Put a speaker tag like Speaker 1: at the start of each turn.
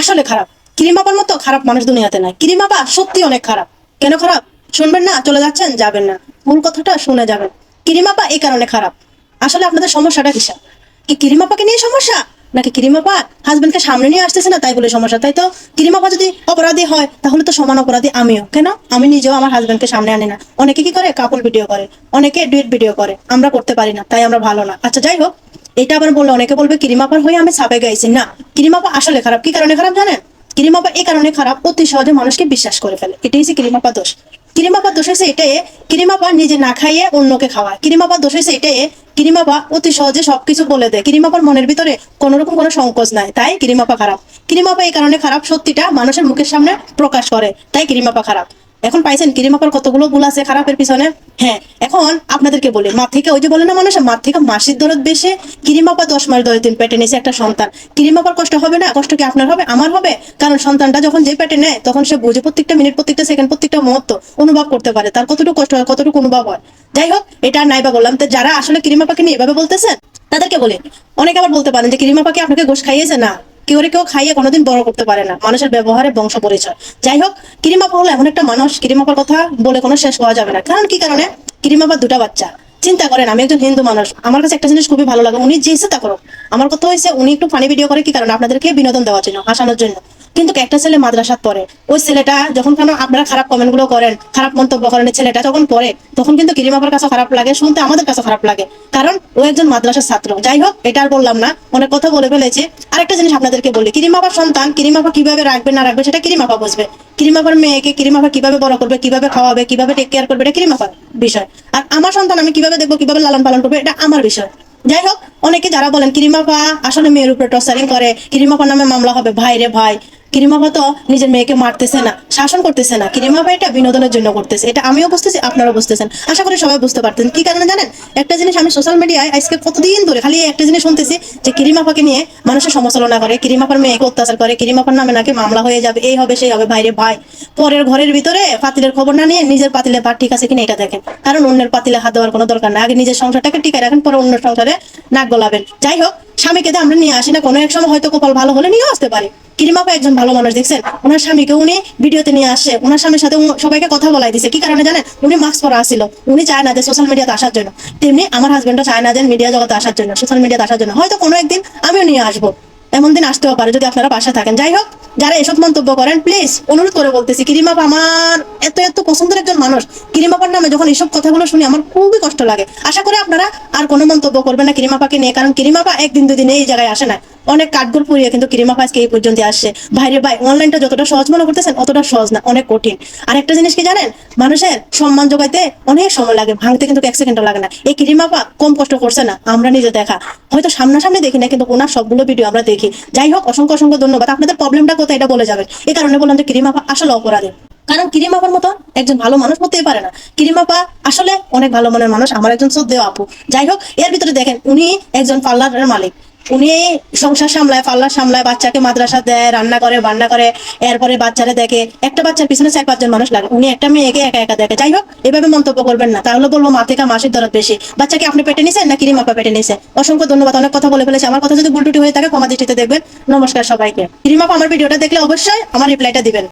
Speaker 1: আসলে খারাপ। কিরিমাপার মতো খারাপ মানুষ দুনিয়াতে নাই। কিরিমাপা সত্যি অনেক খারাপ। কেন খারাপ? শুনবেন না, চলে যাচ্ছেন, যাবেন না। মূল কথাটা শুনে যাবেন। কিরিমাপা এই কারণে খারাপ। আসলে আপনাদের সমস্যাটা কিসা কি কিরিমাপাকে নিয়ে সমস্যা? নাকি কিরিমাপা হাজবেন্ডকে সামনে নিয়ে আসতেছে না, তাই বলে সমস্যা, তাই তো? কিরিমাপা যদি অপরাধী হয়, তাহলে তো সমান অপরাধী আমিও। কেন? আমি নিজেও আমার হাজবেন্ডকে সামনে আনি না। অনেকে কি করে? কাপল ভিডিও করে। অনেকে ডুয়েট ভিডিও করে। আমরা করতে পারি না, তাই আমরা ভালো না। আচ্ছা যাই হোক। এটা আবার বললে অনেকে বলবে, কিরিমাপার হয়ে আমি সাপে গাইছি না, কিরিমাপা আসলে খারাপ। কি কারণে খারাপ জানেন? কিরিমাপা এই কারণে খারাপ, অতি সহজে মানুষকে বিশ্বাস করে ফেলে। এটাই হচ্ছে কিরিমাপা দোষ। কিরিমাপা দোষ হয়েছে এটাই, কিরিমাপা নিজে না খাইয়ে অন্যকে খাওয়ায়। কিরিমাপা দোষ হয়েছে এটাই, কিরিমাপা অতি সহজে সবকিছু বলে দেয়। কিরিমাপার মনের ভিতরে কোনো রকম কোনো সংকোচ নাই, তাই কিরিমাপা খারাপ। কিরিমাপা এই কারণে খারাপ, সত্যিটা মানুষের মুখের সামনে প্রকাশ করে, তাই কিরিমাপা খারাপ। এখন পাইছেন কিরিমাপার কতগুলো ভুল আছে খারাপের পিছনে? হ্যাঁ এখন আপনাদেরকে বলি মা থেকে ওই যে বলে না মানুষ মা থেকে মাসির দরদ বেশি কিরিমাপা দশ মাস দশ দিন পেটে নিয়েছে একটা সন্তান। কিরিমাপার কষ্ট হবে না? কষ্ট কি আপনার হবে? আমার হবে? কারণ সন্তানটা যখন যে পেটে নেয়, তখন সে বুঝে প্রত্যেকটা মিনিট প্রত্যেকটা সেকেন্ড প্রত্যেকটা মুহূর্ত অনুভব করতে পারে। তার কতটুকু কষ্ট হয়, কতটুকু অনুভব হয়? যাই হোক, এটা আর নাইবা বললাম। তো যারা আসলে কিরিমাপাকে নিয়ে এভাবে বলতেছেন, তাদেরকে বলি, অনেকে আবার বলতে পারেন যে কিরিমাপাকে আপনাকে গোশ খাইয়েছে? না। কেউ কেউ খাইয়ে কোনোদিন বড় করতে পারে না। মানুষের ব্যবহারে বংশ পরিচয় যাই হোক কিরিমাপা হলো এমন একটা মানুষ কিরিমাপার কথা বলে কোনো শেষ হওয়া যাবে না। কারণ কি কারণে? কিরিমাপার দুটা বাচ্চা। চিন্তা করেন, আমি একজন হিন্দু মানুষ। আমার কাছে একটা জিনিস খুবই ভালো লাগে। উনি যে তা করো আমার কথা হয়েছে উনি একটু ফানি ভিডিও করে কি কারণে? আপনাদেরকে বিনোদন দেওয়ার জন্য, হাসানোর জন্য। কিন্তু একটা ছেলে মাদ্রাসাত পড়ে। ওই ছেলেটা যখন কেন আপনারা খারাপ কমেন্টগুলো করেন, খারাপ মন্তব্য করেন ছেলেটা যখন পড়ে, তখন কিন্তু কিরিমাপার কাছে খারাপ লাগে, শুনতে আমাদের কাছে খারাপ লাগে। কারণ ও একজন মাদ্রাসার ছাত্র। যাই হোক, এটা আর বললাম না। অনেক কথা বলে ফেলেছি। আরেকটা জিনিস আপনাদেরকে বলি কিরিমাপার সন্তান কিরিমাপা কীভাবে রাখবে, না রাখবে, সেটা কিরিমাপা বুঝবে। কিরিমাপার মেয়েকে কিরিমাপা কীভাবে বড় করবে, কীভাবে খাওয়াবে, কীভাবে টেক কেয়ার করবে, এটা কিরিমাপার বিষয়। আর আমার সন্তান আমি কীভাবে দেখব, কীভাবে লালন পালন করবে, এটা আমার বিষয়। যাই হোক, অনেকে যারা বলেন কিরিমাপা আসলে মেয়ের উপরে টর্চারিং করে কিরিমাপার নামে মামলা হবে ভাই রে ভাই। কিরিমাপা তো নিজের মেয়েকে মারতেছে না, শাসন করতেছে না। কিরিমাপা এটা বিনোদনের জন্য করতেছে। এটা আমিও বুঝতেছি, আপনারাও বুঝতেছেন। আশা করি সবাই বুঝতে পারতেন। কি কারণে জানেন? একটা জিনিস আমি সোশ্যাল মিডিয়ায় আজকে কতদিন ধরে খালি একটা জিনিস শুনতেছি, যে কিরিমাপাকে নিয়ে মানুষের সমালোচনা করে কিরিমাপার মেয়েকে অত্যাচার করে কিরিমাপার নামে নাকি মামলা হয়ে যাবে, এই হবে, সেই হবে, ভাইরে ভাই। পরের ঘরের ভিতরে পাতিলের খবর না নিয়ে নিজের পাতিলে পাট ঠিক আছে কিনা এটা দেখেন। কারণ অন্যের পাতিলে হাত দেওয়ার কোনো দরকার না। আগে নিজের সংসারটাকে টিকায় রাখেন, পরে অন্য সংসারে নাক গলাবেন। যাই হোক স্বামীকে আমরা নিয়ে আসি না। কোনো এক সময় হয়তো কপাল ভালো হলে নিয়ে আসতে পারি। কিরিমাপা একজন ভালো মানুষ, দেখছেন? ওনার স্বামীকে উনি ভিডিওতে নিয়ে আসে। ওনার স্বামীর সাথে সবাইকে কথা বলাই দিছে। কি কারণে জানেন? উনি মাস্ক পরা আসছিল উনি চায় না যে সোশ্যাল মিডিয়াতে আসার জন্য। তেমনি আমার হাজবেন্ডও চায় না যে মিডিয়া জগতে আসার জন্য সোশ্যাল মিডিয়াতে আসার জন্য। হয়তো কোনো একদিন আমিও নিয়ে আসব। এমন দিন আসতেও পারে যদি আপনারা পাশে থাকেন। যাই হোক, যারা এসব মন্তব্য করেন প্লিজ অনুরোধ করে বলতেছি কিরিমাপ আমার এত এত পছন্দের একজন মানুষ। কিরিমাপার নামে যখন এসব কথাগুলো শুনি, আমার খুবই কষ্ট লাগে। আশা করি আপনারা আর কোনো মন্তব্য করবেন না কিরিমাপাকে নিয়ে, কারণ কিরিমাপা একদিন দুদিন এই জায়গায় আসে না অনেক কাঠগোল পুড়িয়ে কিন্তু কিরিমাপা আজকে এই পর্যন্ত আসছে ভাইরে ভাই অনলাইনটা যতটা সহজ মনে করতেছেন, অতটা সহজ না, অনেক কঠিন। আর একটা জিনিস কি জানেন? মানুষের সম্মান জোগাইতে অনেক সময় লাগে, ভাঙতে কিন্তু এক সেকেন্ডও লাগে না। এই কিরিমাপা কম কষ্ট করছে না, আমরা নিজে দেখা। হয়তো সামনাসামনি দেখি না, কিন্তু ওনার সবগুলো ভিডিও আমরা দেখি। যাই হোক, অসংখ্য অসংখ্য ধন্যবাদ। আপনাদের প্রবলেমটা কোথায় এটা বলে যাবেন। এই কারণে বললাম যে কিরিমাপা আসলে অপরাধী। কারণ কিরিমাপার মতো একজন ভালো মানুষ হতেই পারে না। কিরিমাপা আসলে অনেক ভালো মনের মানুষ, আমার একজন শ্রদ্ধেয় আপু। যাই হোক, এর ভিতরে দেখেন, উনি একজন পার্লারের মালিক। উনি সংসার সামলায় পার্লার সামলায়, বাচ্চাকে মাদ্রাসা দেয়, রান্না করে, বান্না করে, এরপরে বাচ্চারা দেখে একটা বাচ্চার পিছনে চার পাঁচজন মানুষ লাগে। উনি একটা মেয়েকে একা একা দেখে। যাই হোক, এভাবে মন্তব্য করবেন না। তাহলে বলব মা থেকে মাসির দরদ বেশি। বাচ্চাকে আপনি পেটে নিছেন না কিরিমাপা পেটে নিছে? অসংখ্য ধন্যবাদ, অনেক কথা বলে ফেলেছে। আমার কথা যদি ভুল টুটি হয়ে থাকে ক্ষমা দৃষ্টিতে দেখবেন। নমস্কার সবাইকে। কিরিমাপা আমার ভিডিওটা দেখলে অবশ্যই আমার রিপ্লাইটা দিবেন।